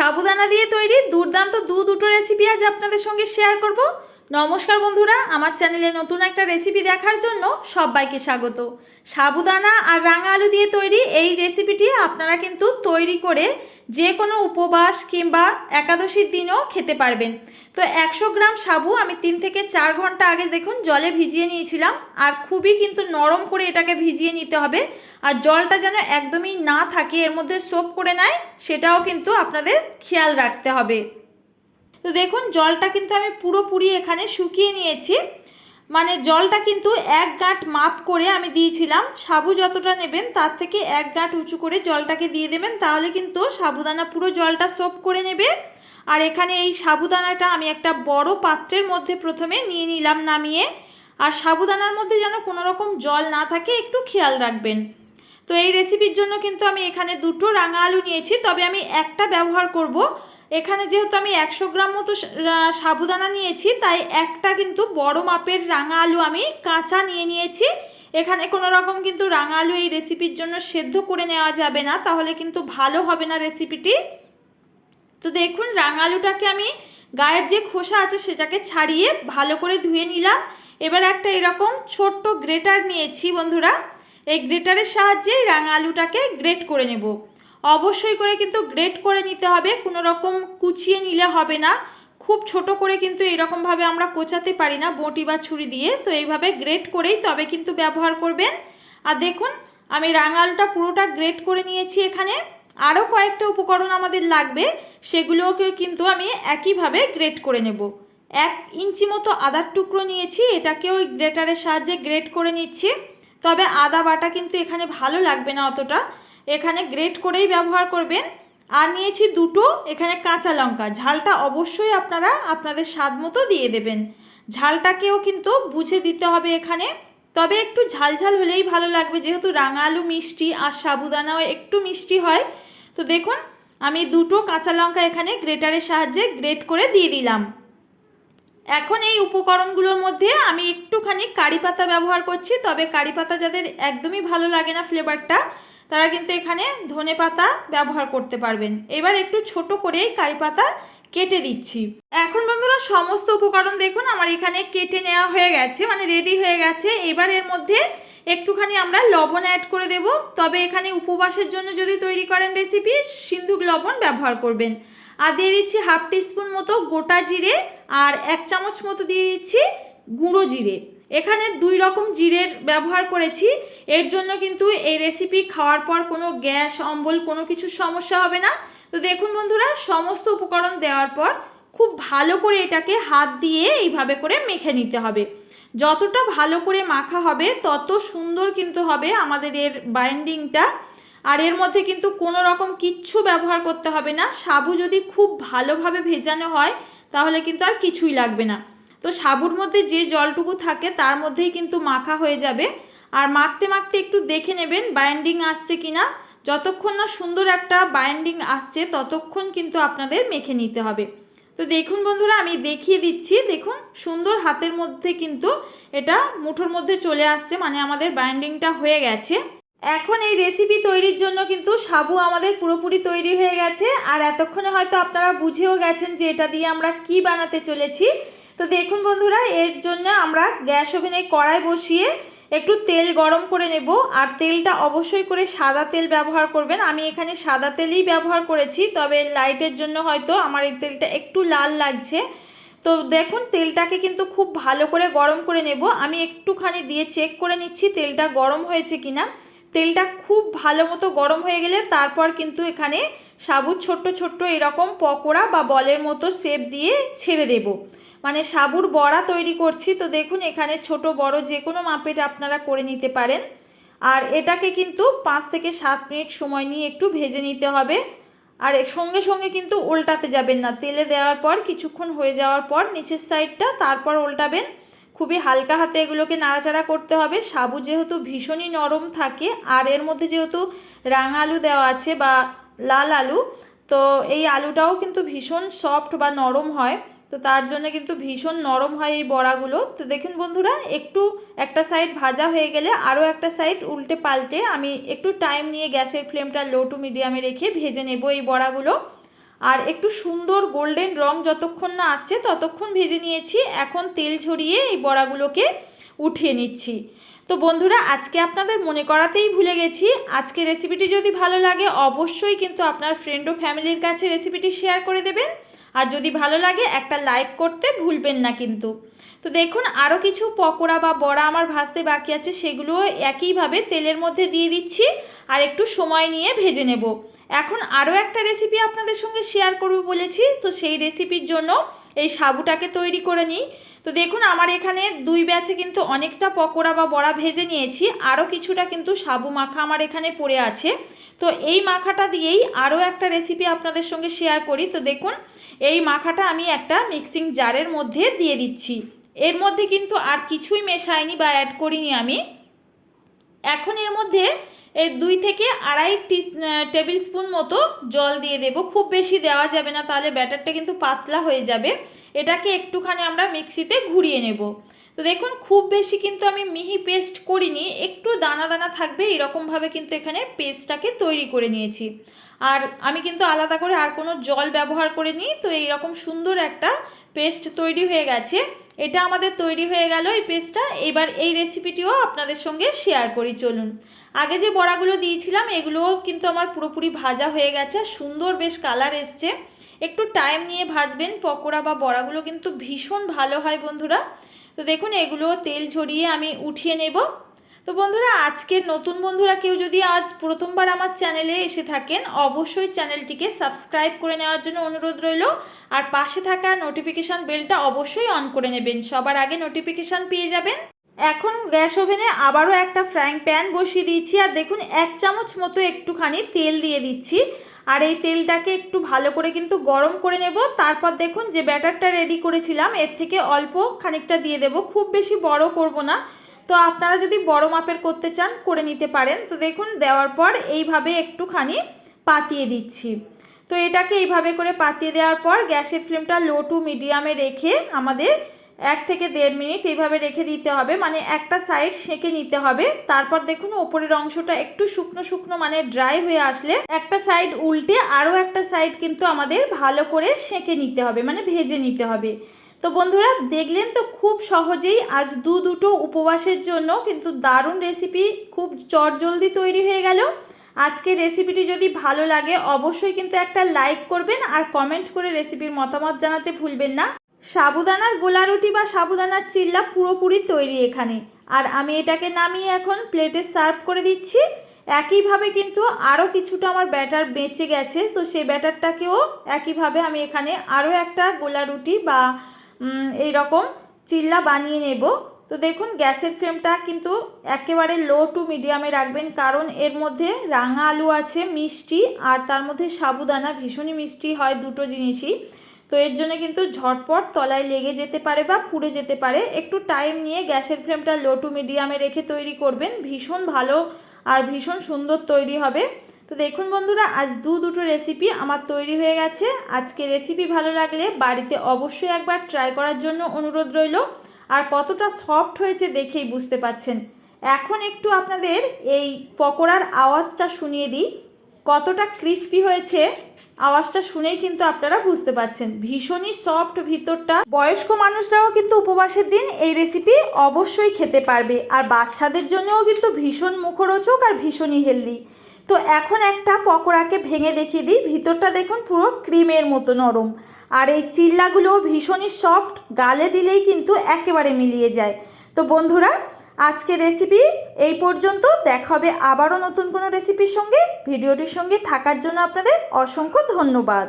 সাবুদানা দিয়ে তৈরি দুর্দান্ত দু দুটো রেসিপি আজ আপনাদের সঙ্গে শেয়ার করব। নমস্কার বন্ধুরা, আমার চ্যানেলে নতুন একটা রেসিপি দেখার জন্য সবাইকে স্বাগত। সাবুদানা আর রাঙা আলু দিয়ে তৈরি এই রেসিপিটি আপনারা কিন্তু তৈরি করে যে কোনো উপবাস কিংবা একাদশীর দিনও খেতে পারবেন। তো একশো গ্রাম সাবু আমি তিন থেকে চার ঘণ্টা আগে দেখুন জলে ভিজিয়ে নিয়েছিলাম আর খুবই কিন্তু নরম করে এটাকে ভিজিয়ে নিতে হবে আর জলটা যেন একদমই না থাকে, এর মধ্যে সোপ করে নেয়, সেটাও কিন্তু আপনাদের খেয়াল রাখতে হবে। তো দেখুন, জলটা কিন্তু আমি পুরোপুরি এখানে শুকিয়ে নিয়েছি। মানে জলটা কিন্তু এক গাঁট মাপ করে আমি দিয়েছিলাম। সাবু যতটা নেবেন, তার থেকে এক গাঁট উঁচু করে জলটাকে দিয়ে দেবেন। তাহলে কিন্তু সাবুদানা পুরো জলটা সোপ করে নেবে। আর এখানে এই সাবুদানাটা আমি একটা বড় পাত্রের মধ্যে প্রথমে নিয়ে নিলাম নামিয়ে। আর সাবুদানার মধ্যে যেন কোনো রকম জল না থাকে, একটু খেয়াল রাখবেন। তো এই রেসিপির জন্য কিন্তু আমি এখানে দুটো রাঙা আলু নিয়েছি। তবে আমি একটা ব্যবহার করব। এখানে যেহেতু আমি একশো গ্রাম মতো সাবুদানা নিয়েছি, তাই একটা কিন্তু বড় মাপের রাঙা আলু আমি কাঁচা নিয়ে নিয়েছি। এখানে কোনো রকম কিন্তু রাঙা আলু এই রেসিপির জন্য সেদ্ধ করে নেওয়া যাবে না, তাহলে কিন্তু ভালো হবে না রেসিপিটি তো দেখুন, রাঙা আলুটাকে আমি গায়ের যে খোসা আছে সেটাকে ছাড়িয়ে ভালো করে ধুয়ে নিলাম। এবার একটা এরকম ছোট্ট গ্রেটার নিয়েছি বন্ধুরা। এই গ্রেটারের সাহায্যে রাঙা আলুটাকে গ্রেট করে নেব। অবশ্যই করে কিন্তু গ্রেট করে নিতে হবে, কোনো রকম কুচিয়ে নিলে হবে না। খুব ছোট করে কিন্তু এরকমভাবে আমরা কোচাতে পারি না, বটি বা ছুরি দিয়ে। তো এইভাবে গ্রেট করেই তবে কিন্তু ব্যবহার করবেন। আর দেখুন, আমি রাঙালটা পুরোটা গ্রেট করে নিয়েছি এখানে। আরও কয়েকটা উপকরণ আমাদের লাগবে, সেগুলোকে কিন্তু আমি একইভাবে গ্রেট করে নেব। এক ইঞ্চি মতো আদার টুকরো নিয়েছি, এটাকেও ওই গ্রেটারের সাহায্যে গ্রেট করে নিচ্ছি। তবে আদা বাটা কিন্তু এখানে ভালো লাগবে না অতটা। এখানে গ্রেট করেই ব্যবহার করবেন। আর নিয়েছি দুটো, এখানে কাঁচা লঙ্কা। ঝালটা অবশ্যই আপনারা আপনাদের স্বাদ মতো দিয়ে দেবেন। ঝালটাকেও কিন্তু বুঝে দিতে হবে এখানে। তবে একটু ঝালঝাল হলেই ভালো লাগবে, যেহেতু রাঙা আলু মিষ্টি আর সাবুদানাও একটু মিষ্টি হয়। তো দেখুন, আমি দুটো কাঁচা লঙ্কা এখানে গ্রেটারের সাহায্যে গ্রেট করে দিয়ে দিলাম। এখন এই উপকরণগুলোর মধ্যে আমি একটুখানি কারি পাতা ব্যবহার করছি, তবে কারি পাতা যাদের একদমই ভালো লাগে না ফ্লেভারটা তারা কিন্তু এখানে ধনে পাতা ব্যবহার করতে পারবেন। এবার একটু ছোট করেই কারি পাতা কেটে দিচ্ছি। এখন বন্ধুরা সমস্ত উপকরণ দেখুন, আমার এখানে কেটে নেওয়া হয়ে গেছে মানে রেডি হয়ে গেছে। এবার এর মধ্যে একটুখানি আমরা লবণ অ্যাড করে দেব। তবে এখানে উপবাসের জন্য যদি তৈরি করেন রেসিপি সিন্ধুক লবণ ব্যবহার করবেন। আর দিয়ে দিচ্ছি হাফ টিস্পুন মতো গোটা জিরে আর এক চামচ মতো দিয়ে দিচ্ছি গুঁড়ো জিরে। এখানে দুই রকম জিরের ব্যবহার করেছি। এর জন্য কিন্তু এই রেসিপি খাওয়ার পর কোনো গ্যাস, অম্বল কোনো কিছু সমস্যা হবে না। তো দেখুন বন্ধুরা, সমস্ত উপকরণ দেওয়ার পর খুব ভালো করে এটাকে হাত দিয়ে এইভাবে করে মেখে নিতে হবে। যতটা ভালো করে মাখা হবে, তত সুন্দর কিন্তু হবে আমাদের এর বাইন্ডিংটা আর এর মধ্যে কিন্তু কোনো রকম কিচ্ছু ব্যবহার করতে হবে না। সাবু যদি খুব ভালোভাবে ভেজানো হয়, তাহলে কিন্তু আর কিছুই লাগবে না। তো সাবুর মধ্যে যে জলটুকু থাকে তার মধ্যেই কিন্তু মাখা হয়ে যাবে। আর মাখতে মাখতে একটু দেখে নেবেন বাইন্ডিং আসছে কি না যতক্ষণ না সুন্দর একটা বাইন্ডিং আসছে, ততক্ষণ কিন্তু আপনাদের মেখে নিতে হবে। তো দেখুন বন্ধুরা, আমি দেখিয়ে দিচ্ছি। দেখুন, সুন্দর হাতের মধ্যে কিন্তু এটা মুঠোর মধ্যে চলে আসছে মানে আমাদের বাইন্ডিংটা হয়ে গেছে। এখন এই রেসিপি তৈরির জন্য কিন্তু সাবু আমাদের পুরোপুরি তৈরি হয়ে গেছে। আর এতক্ষণে হয়তো আপনারা বুঝেও গেছেন যে এটা দিয়ে আমরা কি বানাতে চলেছি। তো দেখুন বন্ধুরা, এর জন্য আমরা গ্যাস ওভেনে কড়াই বসিয়ে একটু তেল গরম করে নেব। আর তেলটা অবশ্যই করে সাদা তেল ব্যবহার করবেন। আমি এখানে সাদা তেলই ব্যবহার করেছি, তবে লাইটের জন্য হয়তো আমার এই তেলটা একটু লাল লাগছে। তো দেখুন, তেলটাকে কিন্তু খুব ভালো করে গরম করে নেব। আমি একটুখানি দিয়ে চেক করে নিচ্ছি তেলটা গরম হয়েছে কিনা। তেলটা খুব ভালো মতো গরম হয়ে গেলে তারপর কিন্তু এখানে সাবুর ছোট্ট ছোট্ট এরকম পকোড়া বা বলের মতো শেপ দিয়ে ছেড়ে দেব। মানে সাবুর বড়া তৈরি করছি। তো দেখুন, এখানে ছোট, বড় যে কোনো মাপের আপনারা করে নিতে পারেন। আর এটাকে কিন্তু পাঁচ থেকে সাত মিনিট সময় নিয়ে একটু ভেজে নিতে হবে। আর সঙ্গে সঙ্গে কিন্তু উল্টাতে যাবেন না। তেলে দেওয়ার পর, কিছুক্ষণ হয়ে যাওয়ার পর, নিচের সাইডটা তারপর উল্টাবেন খুবই হালকা হাতে এগুলোকে নাড়াচাড়া করতে হবে। সাবু যেহেতু ভীষণই নরম থাকে, আর এর মধ্যে যেহেতু রাঙা আলু দেওয়া আছে বা লাল আলু, তো এই আলুটাও কিন্তু ভীষণ সফট বা নরম হয়। তো তার জন্য কিন্তু ভীষণ নরম হয় এই বড়াগুলো। তো দেখুন বন্ধুরা, একটু একটা সাইড ভাজা হয়ে গেলে আরও একটা সাইড উল্টে পাল্টে আমি একটু টাইম নিয়ে গ্যাসের ফ্লেমটা লো টু মিডিয়ামে রেখে ভেজে নেব এই বড়াগুলো। আর একটু সুন্দর গোল্ডেন রং যতক্ষণ না আসছে ততক্ষণ ভেজে নিয়েছি। এখন তেল ঝরিয়ে এই বড়াগুলোকে উঠিয়ে নিচ্ছি। তো বন্ধুরা, আজকে আপনাদের মনে করাতেই ভুলে গেছি। আজকে রেসিপিটি যদি ভালো লাগে, অবশ্যই কিন্তু আপনার ফ্রেন্ড ও ফ্যামিলির কাছে রেসিপিটি শেয়ার করে দেবেন। আর যদি ভালো লাগে, একটা লাইক করতে ভুলবেন না কিন্তু। তো দেখুন আরও কিছু পকোড়া বা বড়া আমার ভাজতে বাকি আছে সেগুলোও একইভাবে তেলের মধ্যে দিয়ে দিচ্ছি আর একটু সময় নিয়ে ভেজে নেব। এখন আরও একটা রেসিপি আপনাদের সঙ্গে শেয়ার করব বলেছি, তো সেই রেসিপির জন্য এই সাবুটাকে তৈরি করে নিই। তো দেখুন, আমার এখানে দুই ব্যাচে কিন্তু অনেকটা পকোড়া বা বড়া ভেজে নিয়েছি। আরও কিছুটা কিন্তু সাবু মাখা আমার এখানে পড়ে আছে। তো এই মাখাটা দিয়েই আরও একটা রেসিপি আপনাদের সঙ্গে শেয়ার করি। তো দেখুন, এই মাখাটা আমি একটা মিক্সিং জারের মধ্যে দিয়ে দিচ্ছি। এর মধ্যে কিন্তু আর কিছুই মেশাইনি বা অ্যাড করিনি আমি। এখন এর মধ্যে দুই থেকে আড়াই টি টেবিল স্পুন মতো জল দিয়ে দেব। খুব বেশি দেওয়া যাবে না, তাহলে ব্যাটারটা কিন্তু পাতলা হয়ে যাবে। এটাকে একটুখানি আমরা মিক্সিতে ঘুরিয়ে নেব। তো দেখুন, খুব বেশি কিন্তু আমি মিহি পেস্ট করিনি, একটু দানা দানা থাকবে, এরকমভাবে কিন্তু এখানে পেস্টটাকে তৈরি করে নিয়েছি। আর আমি কিন্তু আলাদা করে আর কোনো জল ব্যবহার করে নিই তো এইরকম সুন্দর একটা পেস্ট তৈরি হয়ে গেছে। এটা আমাদের তৈরি হয়ে গেল এই পেস্টটা। এবার এই রেসিপিটিও আপনাদের সঙ্গে শেয়ার করি, চলুন। আগে যে বড়াগুলো দিয়েছিলাম, এগুলোও কিন্তু আমার পুরোপুরি ভাজা হয়ে গেছে। সুন্দর বেশ কালার এসছে। একটু টাইম নিয়ে ভাজবেন। পকোড়া বা বড়াগুলো কিন্তু ভীষণ ভালো হয় বন্ধুরা। তো দেখুন, এগুলো তেল ঝরিয়ে আমি উঠিয়ে নেব। তো বন্ধুরা, আজকের নতুন বন্ধুরা কেউ যদি আজ প্রথমবার আমার চ্যানেলে এসে থাকেন, অবশ্যই চ্যানেলটিকে সাবস্ক্রাইব করে নেওয়ার জন্য অনুরোধ রইল। আর পাশে থাকা নোটিফিকেশান বেলটা অবশ্যই অন করে নেবেন। সবার আগে নোটিফিকেশান পেয়ে যাবেন। এখন গ্যাস ওভেনে আবারও একটা ফ্রাইং প্যান বসিয়ে দিয়েছি। আর দেখুন, এক চামচ মতো একটুখানি তেল দিয়ে দিচ্ছি। আর এই তেলটাকে একটু ভালো করে কিন্তু গরম করে নেব। তারপর দেখুন, যে ব্যাটারটা রেডি করেছিলাম, এর থেকে অল্প খানিকটা দিয়ে দেব। খুব বেশি বড় করব না। তো আপনারা যদি বড় মাপের করতে চান, করে নিতে পারেন। তো দেখুন, দেওয়ার পর এইভাবে একটুখানি পাতিয়ে দিচ্ছি। তো এটাকে এইভাবে করে পাতিয়ে দেওয়ার পর গ্যাসের ফ্লেমটা লো টু মিডিয়ামে রেখে আমাদের এক থেকে দেড় মিনিট এইভাবে রেখে দিতে হবে। মানে একটা সাইড সেঁকে নিতে হবে। তারপর দেখুন, ওপরের অংশটা একটু শুকনো শুকনো মানে ড্রাই হয়ে আসলে একটা সাইড উল্টে আরও একটা সাইড কিন্তু আমাদের ভালো করে সেঁকে নিতে হবে মানে ভেজে নিতে হবে। তো বন্ধুরা, দেখলেন তো খুব সহজেই আজ দু দুটো উপবাসের জন্য কিন্তু দারুণ রেসিপি খুব চটজলদি তৈরি হয়ে গেল। আজকে রেসিপিটি যদি ভালো লাগে, অবশ্যই কিন্তু একটা লাইক করবেন আর কমেন্ট করে রেসিপির মতামত জানাতে ভুলবেন না। সাবুদানার গোলা রুটি বা সাবুদানার চিল্লা পুরোপুরি তৈরি এখানে। আর আমি এটাকে নামিয়ে এখন প্লেটে সার্ভ করে দিচ্ছি। একইভাবে কিন্তু আরও কিছুটা আমার ব্যাটার বেঁচে গেছে, তো সেই ব্যাটারটাকেও একইভাবে আমি এখানে আরও একটা গোলা রুটি বা এই রকম চিল্লা বানিয়ে নেব। তো দেখুন, গ্যাসের ফ্লেমটা কিন্তু একেবারে লো টু মিডিয়ামে রাখবেন, কারণ এর মধ্যে রাঙা আলু আছে, মিষ্টি, আর তার মধ্যে সাবুদানা, ভীষণই মিষ্টি হয় দুটো জিনিসই। তো এর জন্য কিন্তু ঝটপট তলায় লেগে যেতে পারে বা পুড়ে যেতে পারে। একটু টাইম নিয়ে গ্যাসের ফ্লেমটা লো টু মিডিয়ামে রেখে তৈরি করবেন। ভীষণ ভালো আর ভীষণ সুন্দর তৈরি হবে। তো দেখুন বন্ধুরা, আজ দু দুটো রেসিপি আমার তৈরি হয়ে গেছে। আজকে রেসিপি ভালো লাগলে বাড়িতে অবশ্যই একবার ট্রাই করার জন্য অনুরোধ রইল। আর কতটা সফট হয়েছে দেখেই বুঝতে পাচ্ছেন। এখন একটু আপনাদের এই পকোড়ার আওয়াজটা শুনিয়ে দিই। কতটা ক্রিস্পি হয়েছে আওয়াজটা শুনেই কিন্তু আপনারা বুঝতে পাচ্ছেন। ভীষণই সফট ভিতরটা। বয়স্ক মানুষরাও কিন্তু উপবাসের দিন এই রেসিপি অবশ্যই খেতে পারবে। আর বাচ্চাদের জন্যও কিন্তু ভীষণ মুখরোচক আর ভীষণই হেলদি তো এখন একটা পকোড়াকে ভেঙে দেখিয়ে দিই। ভিতরটা দেখুন পুরো ক্রিমের মতো নরম। আর এই চিল্লাগুলো ভীষণই সফট গালে দিলেই কিন্তু একেবারে মিলিয়ে যায়। তো বন্ধুরা আজকে রেসিপি এই পর্যন্ত। দেখা হবে আবারও নতুন কোনো রেসিপির সঙ্গে। ভিডিওটির সঙ্গে থাকার জন্য আপনাদের অসংখ্য ধন্যবাদ।